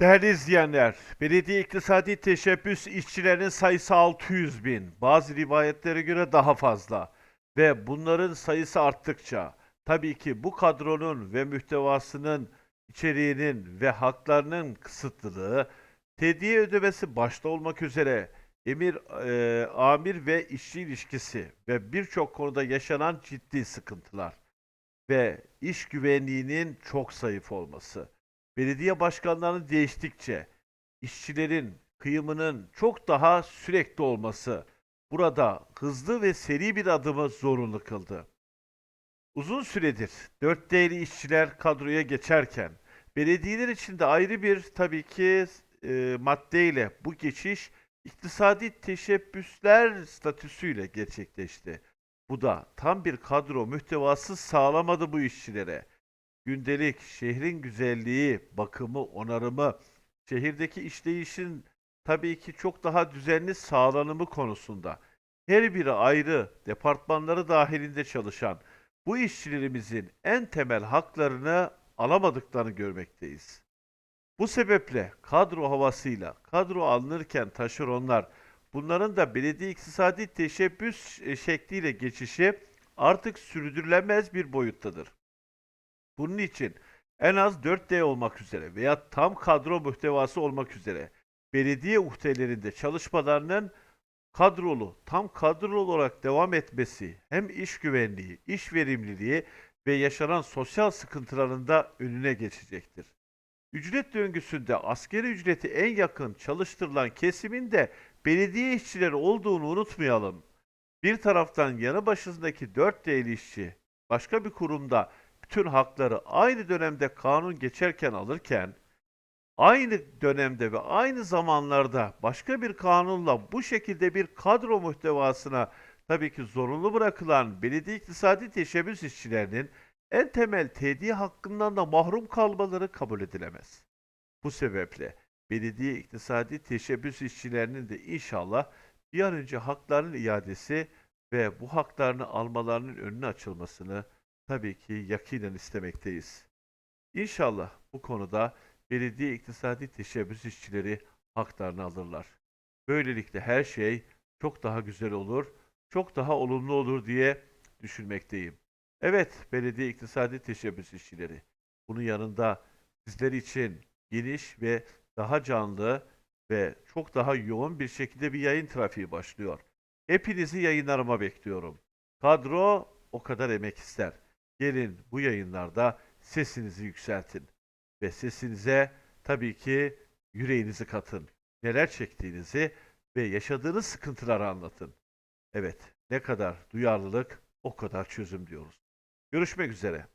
Değerli izleyenler, belediye iktisadi teşebbüs işçilerinin sayısı 600 bin. Bazı rivayetlere göre daha fazla. Ve bunların sayısı arttıkça tabii ki bu kadronun ve muhtevasının içeriğinin ve haklarının kısıtlılığı, tediye ödemesi başta olmak üzere emir, e, amir ve işçi ilişkisi ve birçok konuda yaşanan ciddi sıkıntılar ve iş güvenliğinin çok zayıf olması belediye başkanlarının değiştikçe işçilerin kıyımının çok daha sürekli olması burada hızlı ve seri bir adımı zorunlu kıldı. Uzun süredir 4D'li işçiler kadroya geçerken belediyeler için de ayrı bir tabii ki e, maddeyle bu geçiş iktisadi teşebbüsler statüsüyle gerçekleşti. Bu da tam bir kadro mühtevası sağlamadı bu işçilere gündelik şehrin güzelliği, bakımı, onarımı, şehirdeki işleyişin tabii ki çok daha düzenli sağlanımı konusunda her biri ayrı departmanları dahilinde çalışan bu işçilerimizin en temel haklarını alamadıklarını görmekteyiz. Bu sebeple kadro havasıyla kadro alınırken taşeronlar bunların da belediye iktisadi teşebbüs e, şekliyle geçişi artık sürdürülemez bir boyuttadır. Bunun için en az 4D olmak üzere veya tam kadro muhtevası olmak üzere belediye uhdelerinde çalışmalarının kadrolu, tam kadrolu olarak devam etmesi hem iş güvenliği, iş verimliliği ve yaşanan sosyal sıkıntıların da önüne geçecektir. Ücret döngüsünde askeri ücreti en yakın çalıştırılan kesimin de belediye işçileri olduğunu unutmayalım. Bir taraftan yanı başındaki 4D'li işçi başka bir kurumda bütün hakları aynı dönemde kanun geçerken alırken aynı dönemde ve aynı zamanlarda başka bir kanunla bu şekilde bir kadro muhtevasına tabii ki zorunlu bırakılan belediye iktisadi teşebbüs işçilerinin en temel tediye hakkından da mahrum kalmaları kabul edilemez. Bu sebeple belediye iktisadi teşebbüs işçilerinin de inşallah bir an önce haklarının iadesi ve bu haklarını almalarının önüne açılmasını tabii ki yakinen istemekteyiz. İnşallah bu konuda belediye iktisadi teşebbüs işçileri haklarını alırlar. Böylelikle her şey çok daha güzel olur, çok daha olumlu olur diye düşünmekteyim. Evet, belediye iktisadi teşebbüs işçileri. Bunun yanında sizler için geniş ve daha canlı ve çok daha yoğun bir şekilde bir yayın trafiği başlıyor. Hepinizi yayınlarıma bekliyorum. Kadro o kadar emek ister. Gelin bu yayınlarda sesinizi yükseltin. Ve sesinize tabii ki yüreğinizi katın. Neler çektiğinizi ve yaşadığınız sıkıntıları anlatın. Evet, ne kadar duyarlılık o kadar çözüm diyoruz. Görüşmek üzere.